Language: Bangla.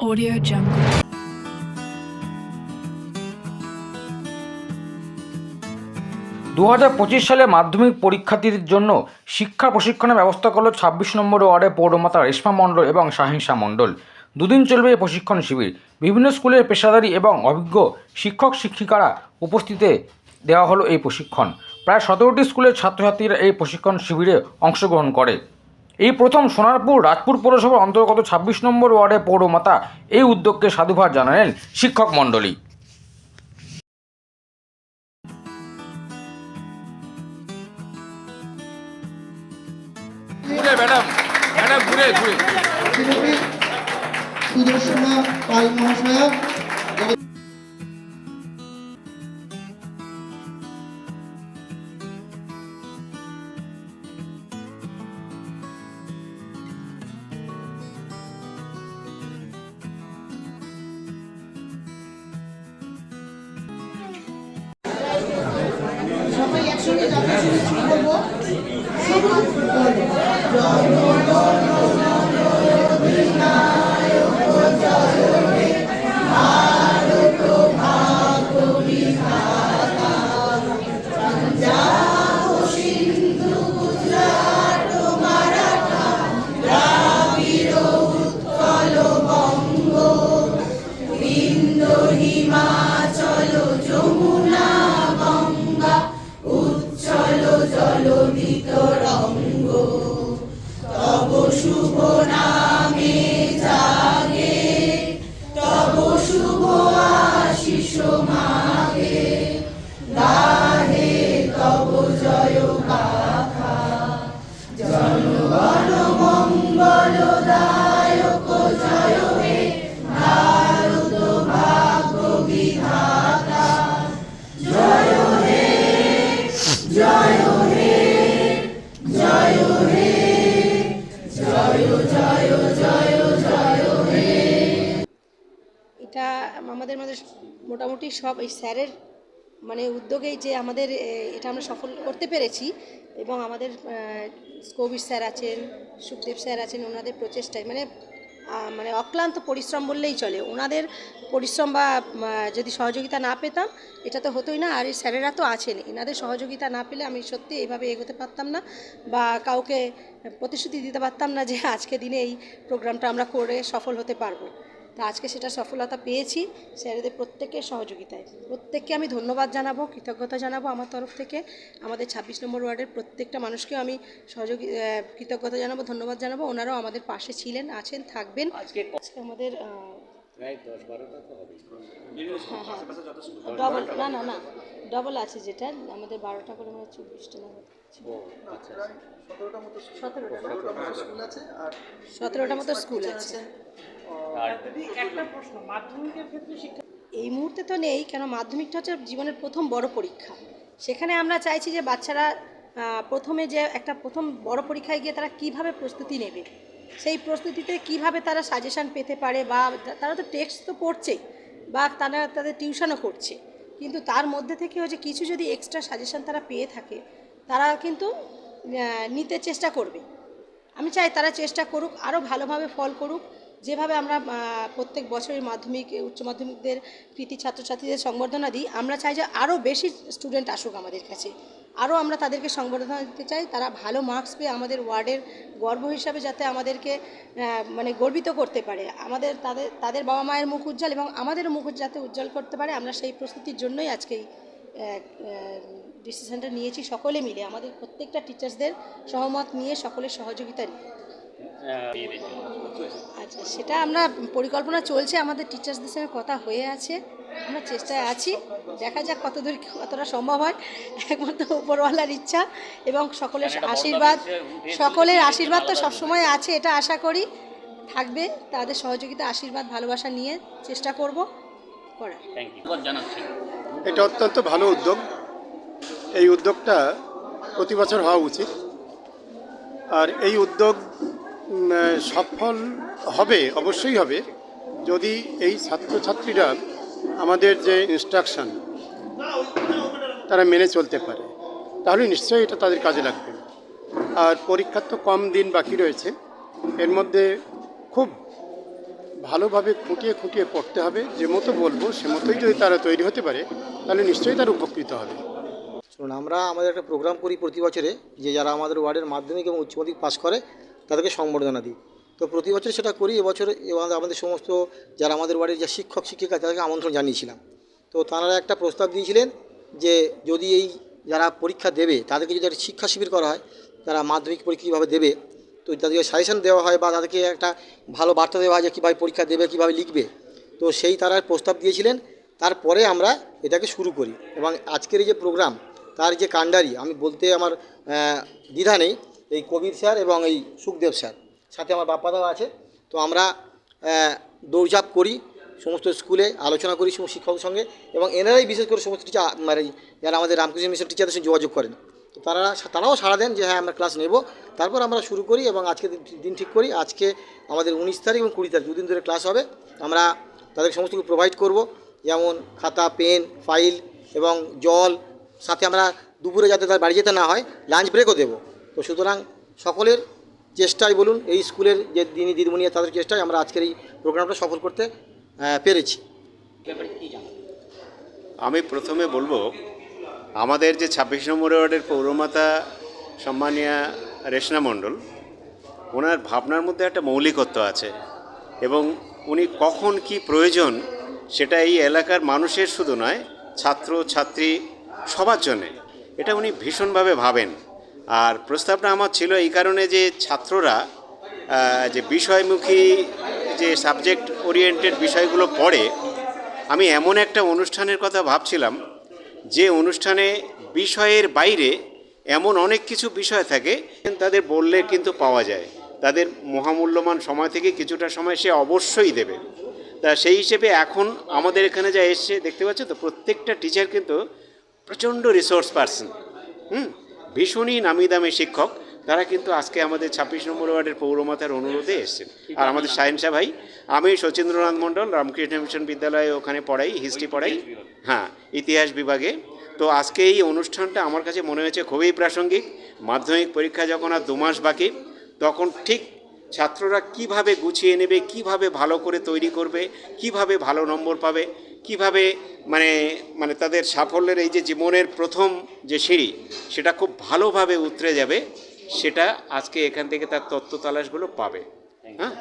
Audio Jungle. দু হাজার পঁচিশ সালে মাধ্যমিক পরীক্ষার্থীদের জন্য শিক্ষা প্রশিক্ষণের ব্যবস্থা করল ছাব্বিশ নম্বর ওয়ার্ডে পৌরমাতা রেশমা মণ্ডল এবং শাহিনশা মণ্ডল। দুদিন চলবে এই প্রশিক্ষণ শিবির। বিভিন্ন স্কুলের পেশাদারী এবং অভিজ্ঞ শিক্ষক শিক্ষিকারা উপস্থিতে দেওয়া হলো এই প্রশিক্ষণ। প্রায় সতেরোটি স্কুলের ছাত্রছাত্রীরা এই প্রশিক্ষণ শিবিরে অংশগ্রহণ করে। এই প্রথম সোনারপুর রাজপুর পৌরসভার অন্তর্গত ছাব্বিশ নম্বর ওয়ার্ডে পৌরমাতা এই উদ্যোগকে সাধুবাদ জানালেন শিক্ষক মণ্ডলী। ম্যাডাম ম্যাডাম ঘুরে ঘুরে। সুদর্শনা পাল মহাশয়া Thank you. এটা আমাদের মধ্যে মোটামুটি সব এই স্যারের মানে উদ্যোগেই যে আমাদের এটা আমরা সফল করতে পেরেছি এবং আমাদের কবির স্যার আছেন, সুখদেব স্যার আছেন, ওনাদের প্রচেষ্টায় মানে মানে অক্লান্ত পরিশ্রম বললেই চলে। ওনাদের পরিশ্রম বা যদি সহযোগিতা না পেতাম, এটা তো হতোই না। আর এই স্যারেরা তো আছেন, এনাদের সহযোগিতা না পেলে আমি সত্যি এইভাবে এগোতে পারতাম না বা কাউকে প্রতিশ্রুতি দিতে পারতাম না যে আজকে দিনে এই প্রোগ্রামটা আমরা করে সফল হতে পারব। তা আজকে সেটা সফলতা পেয়েছি স্যারেদের প্রত্যেকের সহযোগিতায়। প্রত্যেককে আমি ধন্যবাদ জানাব কৃতজ্ঞতা জানাব আমার তরফ থেকে। আমাদের ছাব্বিশ নম্বর ওয়ার্ডের প্রত্যেকটা মানুষকেও আমি সহযোগী কৃতজ্ঞতা জানাব ধন্যবাদ জানাব। ওনারাও আমাদের পাশে ছিলেন আছেন থাকবেন। আজকে আমাদের হ্যাঁ হ্যাঁ। ডবল না না না ডবল আছে যেটা আমাদের বারোটা করে মানে চব্বিশটা নাগাদ সতেরোটা মতো স্কুল আছে। এই মুহূর্তে তো নেই, কেন মাধ্যমিকটা হচ্ছে জীবনের প্রথম বড় পরীক্ষা। সেখানে আমরা চাইছি যে বাচ্চারা প্রথমে যে একটা প্রথম বড় পরীক্ষায় গিয়ে তারা কীভাবে প্রস্তুতি নেবে? সেই প্রস্তুতিতে কীভাবে তারা সাজেশান পেতে পারে বা তারা তো টেক্সট তো পড়ছেই, বা তারা তাদের টিউশনও করছে। কিন্তু তার মধ্যে থেকে হচ্ছে কিছু যদি এক্সট্রা সাজেশান তারা পেয়ে থাকে, তারা কিন্তু নিতে চেষ্টা করবে। আমি চাই তারা চেষ্টা করুক আরও ভালোভাবে ফল করুক যেভাবে আমরা প্রত্যেক বছরের মাধ্যমিক, উচ্চ মাধ্যমিকদের কৃতি ছাত্রছাত্রীদের সংবর্ধনা দিই, আমরা চাই যে আরও বেশি স্টুডেন্ট আসুক আমাদের কাছে। আরও আমরা তাদেরকে সংবর্ধনা দিতে চাই, তারা ভালো মার্কস পেয়ে আমাদের ওয়ার্ডের গর্ব হিসাবে যাতে আমাদেরকে মানে গর্বিত করতে পারে। আমাদের, তাদের তাদের বাবা মায়ের মুখ উজ্জ্বল এবং আমাদেরও মুখ যাতে উজ্জ্বল করতে পারে, আমরা সেই প্রস্তুতির জন্যই আজকেই ডিসিশনটা নিয়েছি সকলে মিলে। আমাদের প্রত্যেকটা টিচার্সদের সহমত নিয়ে সকলের সহযোগিতা নিয়ে। আচ্ছা সেটা আমরা পরিকল্পনা চলছে আমাদের টিচার্সদের সঙ্গে কথা হয়ে আছে আমরা চেষ্টায় আছি। দেখা যাক কতদূর কতটা সম্ভব হয়। একমাত্র উপরওয়ালার ইচ্ছা এবং সকলের আশীর্বাদ সকলের আশীর্বাদ তো সবসময় আছে এটা আশা করি। থাকবে তাদের সহযোগিতা আশীর্বাদ ভালোবাসা নিয়ে চেষ্টা করব করার। এটা অত্যন্ত ভালো উদ্যোগ। এই উদ্যোগটা প্রতি বছর হওয়া উচিত। আর এই উদ্যোগ সফল হবে, অবশ্যই হবে, যদি এই ছাত্রছাত্রীরা আমাদের যে ইনস্ট্রাকশন তারা মেনে চলতে পারে, তাহলে নিশ্চয়ই এটা তাদের কাজে লাগবে। আর পরীক্ষার তো কম দিন বাকি রয়েছে, এর মধ্যে খুব ভালোভাবে খুঁটিয়ে খুঁটিয়ে পড়তে হবে, যে মতো বলব সে মতোই যদি তারা তৈরি হতে পারে, তাহলে নিশ্চয়ই তারা উপকৃত হবে। শুনুন আমরা আমাদের একটা প্রোগ্রাম করি প্রতি বছরে, যে যারা আমাদের ওয়ার্ডের মাধ্যমিক এবং উচ্চ মাধ্যমিক পাস করে তাদেরকে সংবর্ধনা দিই। তো প্রতি বছর সেটা করি এবছর এবং আমাদের সমস্ত যারা আমাদের বাড়ির যে শিক্ষক, শিক্ষিকা, তাদেরকে আমন্ত্রণ জানিয়েছিলাম। তো তারা একটা প্রস্তাব দিয়েছিলেন যে যদি এই যারা পরীক্ষা দেবে, তাদেরকে যদি একটা শিক্ষা শিবির করা হয়, তারা মাধ্যমিক পরীক্ষা কীভাবে দেবে, তো তাদেরকে সাজেশন দেওয়া হয় বা তাদেরকে একটা ভালো বার্তা দেওয়া হয় যে কীভাবে পরীক্ষা দেবে, কীভাবে লিখবে। তো সেই তারা প্রস্তাব দিয়েছিলেন, তারপরে আমরা এটাকে শুরু করি। এবং আজকের এই যে প্রোগ্রাম, তার যে কাণ্ডারি, আমি বলতে আমার দ্বিধা নেই। এই কবির স্যার এবং এই সুখদেব স্যার। সাথে আমার বাপ্পাদাও আছে। তো আমরা দৌড়ঝাঁপ করি সমস্ত স্কুলে, আলোচনা করি সমস্ত শিক্ষকের সঙ্গে এবং এনারাই বিশেষ করে সমস্ত টিচার মানে যারা আমাদের রামকৃষ্ণ মিশন টিচারদের সঙ্গে যোগাযোগ করেন। তো তারা তারাও সাড়া দেন যে হ্যাঁ আমরা ক্লাস নেব। তারপর আমরা শুরু করি এবং আজকে দিন ঠিক করি। আজকে আমাদের উনিশ তারিখ এবং কুড়ি তারিখ, দুদিন ধরে ক্লাস হবে। আমরা তাদের সমস্ত কিছু প্রোভাইড করব। যেমন খাতা পেন ফাইল এবং জল। সাথে আমরা দুপুরে যাতে তার বাড়ি যেতে না হয় লাঞ্চ ব্রেকও দেবো। তো সুতরাং সকলের চেষ্টায় বলুন এই স্কুলের যে দিনী দিদিমণি তাদের চেষ্টায় আমরা আজকের এই প্রোগ্রামটা সফল করতে পেরেছি। আমি প্রথমে বলব আমাদের যে ছাব্বিশ নম্বর ওয়ার্ডের পৌরমাতা সম্মানীয়া রেশনা মণ্ডল ওনার ভাবনার মধ্যে একটা মৌলিকত্ব আছে এবং উনি কখন কি প্রয়োজন সেটা এই এলাকার মানুষের শুধু নয় ছাত্র ছাত্রী সবার জন্যে। এটা উনি ভীষণভাবে ভাবেন। আর প্রস্তাবটা আমার ছিল এই কারণে যে ছাত্ররা যে বিষয়মুখী যে সাবজেক্ট ওরিয়েন্টেড বিষয়গুলো পড়ে, আমি এমন একটা অনুষ্ঠানের কথা ভাবছিলাম যে অনুষ্ঠানে বিষয়ের বাইরে এমন অনেক কিছু বিষয় থাকে, তাদের বললে কিন্তু পাওয়া যায়। তাদের মহামূল্যবান সময় থেকে কিছুটা সময় সে অবশ্যই দেবে। তা সেই হিসেবে এখন আমাদের এখানে যা এসছে, দেখতে পাচ্ছ তো প্রত্যেকটা টিচার কিন্তু প্রচণ্ড রিসোর্স পার্সন হুম? ভীষণই নামি দামি শিক্ষক, তারা কিন্তু আজকে আমাদের ছাব্বিশ নম্বর ওয়ার্ডের পৌরমাতার অনুরোধে এসেছেন। আর আমাদের সায়েন্সা ভাই, আমি সচিন্দ্রনাথ মণ্ডল, রামকৃষ্ণ মিশন বিদ্যালয়ে ওখানে পড়াই হিস্ট্রি পড়াই। হ্যাঁ ইতিহাস বিভাগে। তো আজকে এই অনুষ্ঠানটা আমার কাছে মনে হয়েছে খুবই প্রাসঙ্গিক। মাধ্যমিক পরীক্ষা যখন আর দু মাস বাকি, তখন ঠিক ছাত্ররা কীভাবে গুছিয়ে নেবে, কীভাবে ভালো করে তৈরি করবে, কীভাবে ভালো নম্বর পাবে, কীভাবে মানে মানে তাদের সাফল্যের এই যে জীবনের প্রথম যে সিঁড়ি, সেটা খুব ভালোভাবে উতরে যাবে, সেটা আজকে এখান থেকে তার তত্ত্ব তালাশগুলো পাবে। হ্যাঁ?